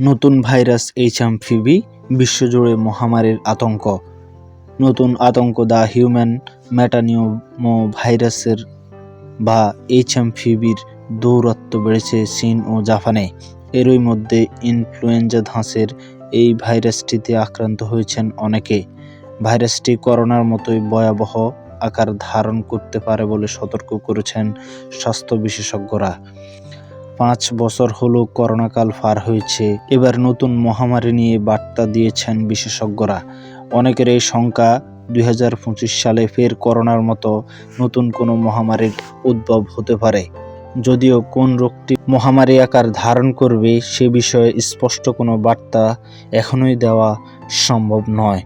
নতুন virus H এইচএমভিবি বিশ্বজুড়ে মহামারীর আতঙ্ক। নতুন আতঙ্ক দ্য হিউম্যান মেটানিউমো ভাইরাসের বা এইচ এইচএমভিবির দৌরাত্ম্য বেড়েছে চীন ও জাপানে। এরই মধ্যে ইনফ্লুয়েঞ্জা ধাঁচের এই ভাইরাসটিতে আক্রান্ত হয়েছেন অনেকে। ভাইরাসটি করোনার মতোই ভয়াবহ আকার ধারণ করতে পারে বলে সতর্ক করেছেন স্বাস্থ্য বিশেষজ্ঞরা। পাঁচ বছর হলো করোনাকাল পার হয়েছে। এবার নতুন মহামারী নিয়ে বার্তা দিয়েছেন বিশেষজ্ঞরা। অনেকের এই শঙ্কা, দুই সালে ফের করোনার মতো নতুন কোনো মহামারীর উদ্ভব হতে পারে। যদিও কোন রোগটি মহামারী আকার ধারণ করবে সে বিষয়ে স্পষ্ট কোনো বার্তা এখনই দেওয়া সম্ভব নয়।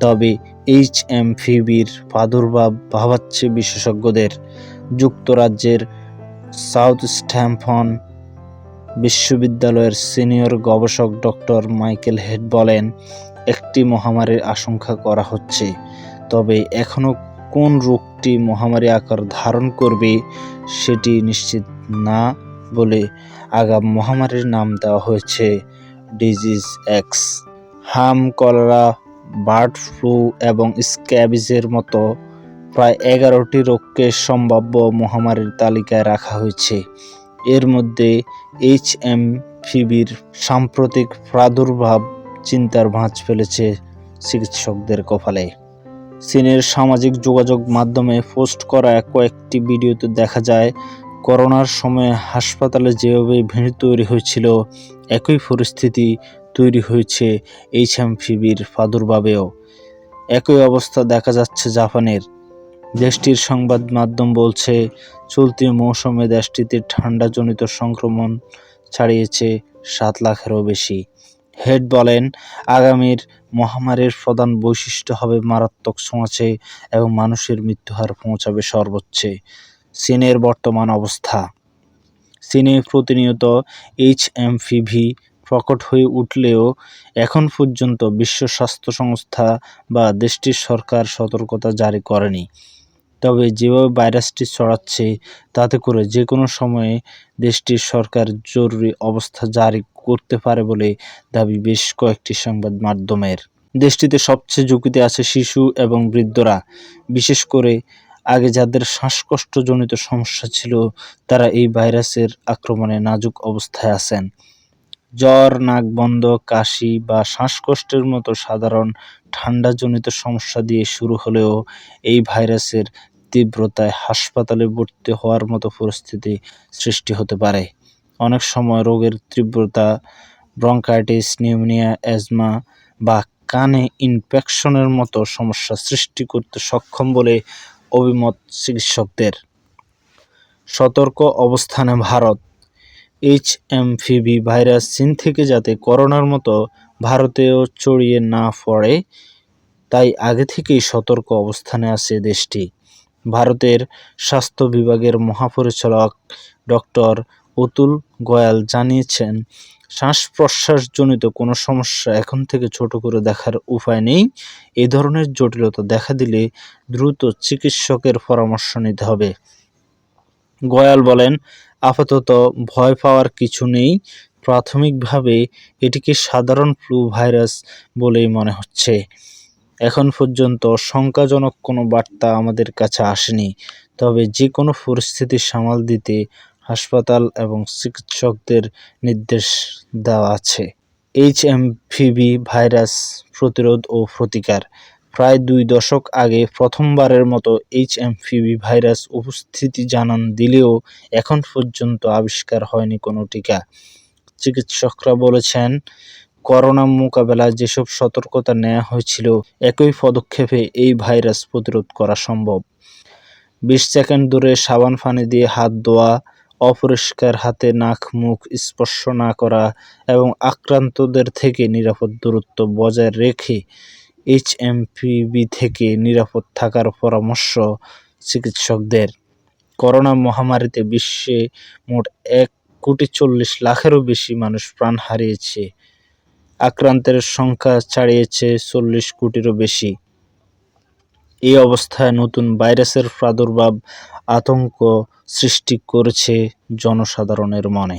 তবে এইচ এম ফিবির প্রাদুর্ভাব ভাবাচ্ছে বিশেষজ্ঞদের। যুক্তরাজ্যের সাউথ স্ট্যাম্পন বিশ্ববিদ্যালয়ের সিনিয়র গবেষক ডক্টর মাইকেল হেড বলেন, একটি মহামারীর আশঙ্কা করা হচ্ছে। তবে এখনও কোন রোগটি মহামারী আকার ধারণ করবে সেটি নিশ্চিত না বলে আগাম মহামারীর নাম দেওয়া হয়েছে, ডিজিজ এক্স। হাম, কলেরা, বার্ড ফ্লু এবং স্ক্যাবিজের মতো প্রায় এগারোটি রোগকে সম্ভাব্য মহামারীর তালিকায় রাখা হয়েছে। এর মধ্যে এইচ এম ফিবির সাম্প্রতিক প্রাদুর্ভাব চিন্তার ভাঁজ ফেলেছে চিকিৎসকদের কপালে। চীনের সামাজিক যোগাযোগ মাধ্যমে পোস্ট করা কয়েকটি ভিডিওতে দেখা যায়, করোনার সময় হাসপাতালে যেভাবে ভিড় তৈরি হয়েছিল, একই পরিস্থিতি তৈরি হয়েছে এইচ এম ফিবির প্রাদুর্ভাবেও। একই অবস্থা দেখা যাচ্ছে জাপানের। দেশটির সংবাদ মাধ্যম বলছে, চলতি মৌসুমে দেশটিতে ঠান্ডাজনিত সংক্রমণ ছাড়িয়েছে সাত লাখেরও বেশি। হেড বলেন, আগামীর মহামারীর প্রধান বৈশিষ্ট্য হবে মারাত্মক ছোঁয়াচে এবং মানুষের মৃত্যুহার পৌঁছাবে সর্বোচ্চে। চীনের বর্তমান অবস্থা। চীনে প্রতিনিয়ত এইচ এম ভি প্রকট হয়ে উঠলেও এখন পর্যন্ত বিশ্ব স্বাস্থ্য সংস্থা বা দেশটির সরকার সতর্কতা জারি করেনি। তবে যেভাবে ভাইরাসটি ছড়াচ্ছে তাতে করে যে কোনো সময়ে দেশটির সরকার জরুরি অবস্থা জারি করতে পারে বলে দাবি বেশ কয়েকটি সংবাদ মাধ্যমের। দেশটিতে সবচেয়ে ঝুঁকিতে আছে শিশু এবং বৃদ্ধরা। বিশেষ করে আগে যাদের শ্বাসকষ্টজনিত সমস্যা ছিল, তারা এই ভাইরাসের আক্রমণে নাজুক অবস্থায় আছেন। জ্বর, নাক বন্ধ, কাশি বা শ্বাসকষ্টের মতো সাধারণ ঠান্ডাজনিত সমস্যা দিয়ে শুরু হলেও এই ভাইরাসের তীব্রতায় হাসপাতালে ভর্তি হওয়ার মতো পরিস্থিতি সৃষ্টি হতে পারে। অনেক সময় রোগের তীব্রতা, ব্রঙ্কাইটিস, নিউমোনিয়া অ্যাজমা বা কানে ইনফেকশনের মতো সমস্যা সৃষ্টি করতে সক্ষম বলে অভিমত চিকিৎসকদের। সতর্ক অবস্থানে Bharat. H M PV virus China থেকে যাতে করোনার মতো ভারতেও ছড়িয়ে না পড়ে, তাই আগে থেকেই সতর্ক অবস্থানে আছে দেশটি। ভারতের স্বাস্থ্য বিভাগের মহাপরিচালক ডক্টর অতুল গোয়াল জানিয়েছেন শ্বাস প্রশ্বাসজনিত কোনো সমস্যা এখন থেকে ছোট করে দেখার উপায় নেই। এ ধরনের জটিলতা দেখা দিলে দ্রুত চিকিৎসকের পরামর্শ নিতে হবে। গোয়াল বলেন, আপাতত ভয় পাওয়ার কিছু নেই। প্রাথমিকভাবে এটিকে সাধারণ ফ্লু ভাইরাস বলেই মনে হচ্ছে। এখন পর্যন্ত শঙ্কাজনক কোনো বার্তা আমাদের কাছে আসেনি। তবে যে কোনো পরিস্থিতি সামাল দিতে হাসপাতাল এবং চিকিৎসকদের নির্দেশ দেওয়া আছে। এইচ এমভিবি ভাইরাস প্রতিরোধ ও প্রতিকার। প্রায় দুই দশক আগে প্রথমবারের মতো এইচ এমভিবি ভাইরাস উপস্থিতি জানান দিলেও এখন পর্যন্ত আবিষ্কার হয়নি কোনো টিকা। চিকিৎসকরা বলেছেন করোনা মোকাবেলায় যেসব সতর্কতা নেওয়া হয়েছিল, একই পদক্ষেপে এই ভাইরাস প্রতিরোধ করা সম্ভব। বিশ সেকেন্ড দূরে সাবান পানি দিয়ে হাত ধোয়া, অপরিষ্কার হাতে নাক, মুখ স্পর্শ না করা এবং আক্রান্তদের থেকে নিরাপদ দূরত্ব বজায় রেখে এইচএমপিভি থেকে নিরাপদ থাকার পরামর্শ চিকিৎসকদের। করোনা মহামারীতে বিশ্বে মোট এক কোটি চল্লিশ লাখেরও বেশি মানুষ প্রাণ হারিয়েছে। আক্রান্তের সংখ্যা ছাড়িয়েছে চল্লিশ কোটিরও বেশি। এই অবস্থায় নতুন ভাইরাসের প্রাদুর্ভাব আতঙ্ক সৃষ্টি করেছে জনসাধারণের মনে।